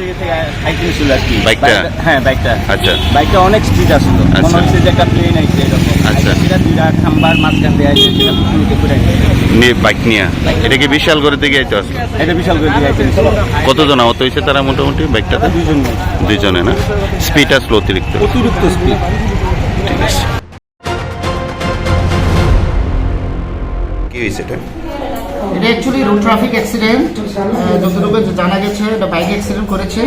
দিকে থেকে হাইকিং ছিল আর কি? বাইকটা? হ্যাঁ বাইকটা আচ্ছা। বাইকটা অনেক স্পিড আসলো আচ্ছা। মনে হচ্ছে যে একটা প্লেন আইছে এরকম। আচ্ছা। সেটা দুইটা খাম্বার মাঝখান দিয়ে আইছে সেটা পুকুরিতে ঘুরে নিয়ে বাইক নিয়ে? এটা কি বিশাল করে দিকে আসলো এটা বিশাল করে দিয়ে আইছে। কতজন আহত হয়েছে তারা মোটামুটি বাইকটাতে দুজন দুইজনে না? স্পিড আসলো অতিরিক্ত। অতিরিক্ত স্পিড ঠিক আছে। কি হয়েছে এটা? এটা অ্যাকচুয়ালি রোড ট্রাফিক অ্যাক্সিডেন্ট যতটুকু জানা গেছে এটা বাইক অ্যাক্সিডেন্ট করেছে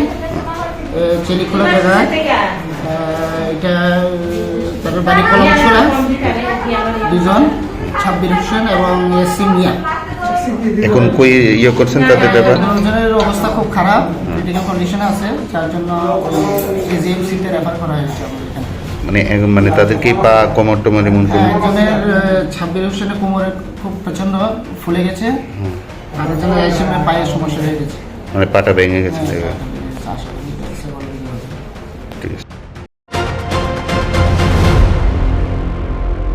চেলিখোলা জায়গায় এটা তাদের বাড়ি কলমছড়া দুজন ছাব্বির হোসেন এবং ইয়াসিম মিয়া। এখন কই ইয়ে করছেন তাদের ব্যাপার? অবস্থা খুব খারাপ ক্রিটিক্যাল কন্ডিশনে আছে যার জন্য এজিএমসিতে রেফার করা হয়েছে। মানে মানে তাদেরকে পা কোমর টোমর এমন কোনো হ্যাঁ, একজনের ছাব্বিশ হোসেনের কোমরে খুব প্রচণ্ড ফুলে গেছে। পায়ের সমস্যা হয়ে গেছে। মানে পাটা ভেঙে গেছে হ্যাঁ,